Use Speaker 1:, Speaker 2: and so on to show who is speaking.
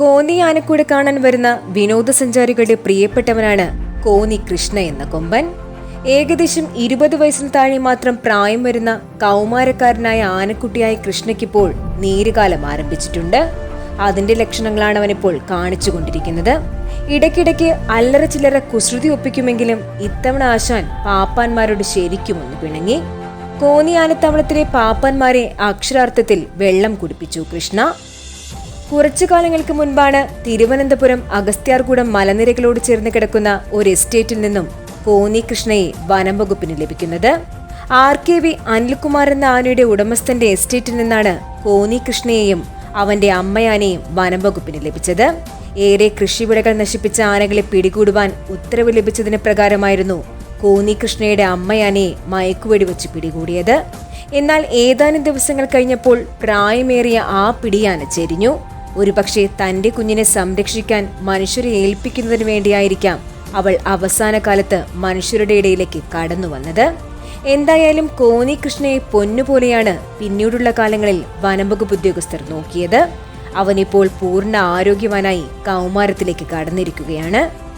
Speaker 1: കോന്നി ആനക്കൂട് കാണാൻ വരുന്ന വിനോദസഞ്ചാരികളുടെ പ്രിയപ്പെട്ടവനാണ് കോന്നി കൃഷ്ണ എന്ന കൊമ്പൻ. ഏകദേശം ഇരുപത് വയസ്സിന് താഴെ മാത്രം പ്രായം വരുന്ന കൗമാരക്കാരനായ ആനക്കുട്ടിയായ കൃഷ്ണയ്ക്കിപ്പോൾ നീരുകാലം ആരംഭിച്ചിട്ടുണ്ട്. അതിന്റെ ലക്ഷണങ്ങളാണ് അവനിപ്പോൾ കാണിച്ചുകൊണ്ടിരിക്കുന്നത്. ഇടയ്ക്കിടയ്ക്ക് അല്ലറ ചില്ലറ കുസൃതി ഒപ്പിക്കുമെങ്കിലും ഇത്തവണ ആശാൻ പാപ്പാന്മാരോട് ശരിക്കും ഒന്ന് പിണങ്ങി. കോന്നി ആനത്താവളത്തിലെ പാപ്പാന്മാരെ അക്ഷരാർത്ഥത്തിൽ വെള്ളം കുടിപ്പിച്ചു കൃഷ്ണ. കുറച്ചു കാലങ്ങൾക്ക് മുൻപാണ് തിരുവനന്തപുരം അഗസ്ത്യാർകൂടം മലനിരകളോട് ചേർന്ന് കിടക്കുന്ന ഒരു എസ്റ്റേറ്റിൽ നിന്നും കോന്നി കൃഷ്ണയെ വനം വകുപ്പിന് ലഭിക്കുന്നത്. ആർ കെ വി അനിൽകുമാർ എന്ന ആനയുടെ ഉടമസ്ഥന്റെ എസ്റ്റേറ്റിൽ നിന്നാണ് കോന്നി കൃഷ്ണയെയും അവന്റെ അമ്മയാനെയും വനം വകുപ്പിന് ലഭിച്ചത്. ഏറെ കൃഷിവിളകൾ നശിപ്പിച്ച ആനകളെ പിടികൂടുവാൻ ഉത്തരവ് ലഭിച്ചതിന് പ്രകാരമായിരുന്നു കോന്നി കൃഷ്ണയുടെ അമ്മയാനയെ മയക്കുവെടി വെച്ച് പിടികൂടിയത്. എന്നാൽ ഏതാനും ദിവസങ്ങൾ കഴിഞ്ഞപ്പോൾ പ്രായമേറിയ ആ പിടിയാന ചെരിഞ്ഞു. ഒരുപക്ഷെ തന്റെ കുഞ്ഞിനെ സംരക്ഷിക്കാൻ മനുഷ്യരെ ഏൽപ്പിക്കുന്നതിന് വേണ്ടിയായിരിക്കാം അവൾ അവസാന കാലത്ത് മനുഷ്യരുടെ ഇടയിലേക്ക് കടന്നു വന്നത്. എന്തായാലും കോന്നി കൃഷ്ണയെ പൊന്നുപോലെയാണ് പിന്നീടുള്ള കാലങ്ങളിൽ വനംവകുപ്പ് ഉദ്യോഗസ്ഥർ നോക്കിയത്. അവനിപ്പോൾ പൂർണ ആരോഗ്യവാനായി കൗമാരത്തിലേക്ക് കടന്നിരിക്കുകയാണ്.